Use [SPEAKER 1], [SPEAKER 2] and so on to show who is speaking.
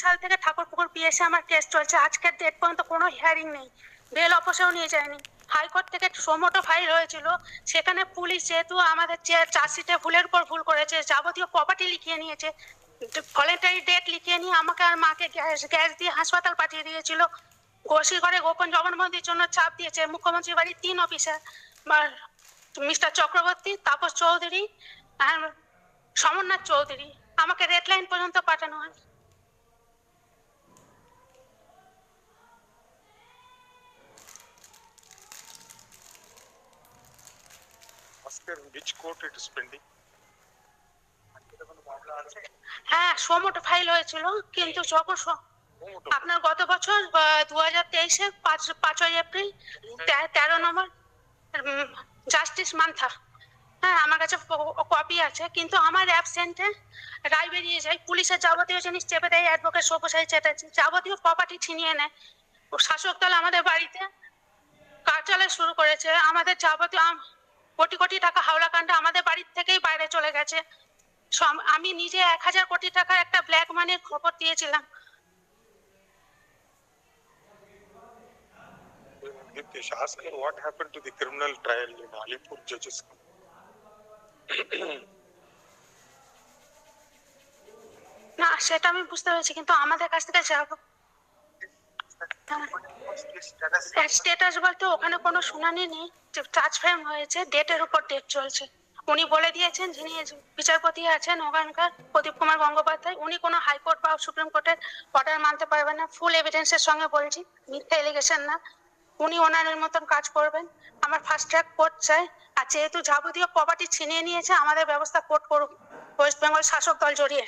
[SPEAKER 1] সাল থেকে ঠাকুরপুকুর পিএসে আমার কেস চলছে। আজকের ডেট পর্যন্ত কোনো হিয়ারিং নেই। বেল অপসেও নিয়ে যায়নি। হাইকোর্ট থেকে সোমোটো ফাইল হয়েছিল সেখানে পুলিশ যেহেতু আমাদের যে চার্জশিটে ভুলের উপর ভুল করেছে, যাবতীয় প্রপার্টি লিখিয়ে নিয়েছে ভলেন্টারি ডেট লিখিয়ে নিয়ে আমাকে আর মাকে গ্যাস গ্যাস দিয়ে হাসপাতাল পাঠিয়ে দিয়েছিল। ঘষি ঘরে গোপন জবানবন্দির জন্য চাপ দিয়েছে। মুখ্যমন্ত্রী বাড়ির তিন অফিসার মিস্টার চক্রবর্তী, তাপস চৌধুরী আর সমরনাথ চৌধুরী। আমাকে রেড লাইন পর্যন্ত পাঠানো হয়।
[SPEAKER 2] Ask her which court it is pending.
[SPEAKER 1] হ্যাঁ সোমোটো ফাইল হয়েছিল কিন্তু যখন আপনার গত বছর দু হাজার তেইশে পাঁচ পাঁচই এপ্রিল তেরো নম্বর জাস্টিস মান্থা হ্যাঁ আমার কাছে কপি আছে কিন্তু আমার অ্যাবসেন্টে রায় বেরিয়ে যায়। পুলিশের যাবতীয় জিনিস চেপে দেয় অ্যাডভোকেট সব্যসাচী চ্যাটার্জি। যাবতীয় প্রপার্টি ছিনিয়ে নেয়। শাসক দল আমাদের বাড়িতে কার্যালয় শুরু করেছে আমাদের যাবতীয় কোটি কোটি টাকা হাওলা কাণ্ড আমাদের বাড়ির থেকেই বাইরে চলে গেছে আমি নিজে এক হাজার কোটি টাকার একটা ব্ল্যাক মানির খবর দিয়েছিলাম
[SPEAKER 2] Nitish, ask her what happened to the criminal trial in Alipur judges.
[SPEAKER 1] না সেটা আমি বুঝতে পেরেছি কিন্তু আমাদের কাছ থেকে যাব স্টেটাস বলতে ওখানে কোনো শুনানি নেই। চার্জ ফ্রেম হয়েছে ডেটের উপর ডেট চলছে। উনি বলে দিয়েছেন, যিনি বিচারপতি আছেন, ওখানকার প্রদীপ কুমার গঙ্গোপাধ্যায়, উনি কোনো হাইকোর্ট বা সুপ্রিম কোর্টের অর্ডার মানতে পারবেন না। ফুল এভিডেন্সের সঙ্গে বলছি, মিথ্যা এলিগেশন না। উনি ওনারের মতন কাজ করবেন। আমার ফার্স্ট ট্র্যাক কোর্ট চাই। আর যেহেতু যাবতীয় প্রপার্টি ছিনিয়ে নিয়েছে, আমাদের ব্যবস্থা কোর্ট করুক। ওয়েস্ট বেঙ্গল শাসক দল জড়িয়ে।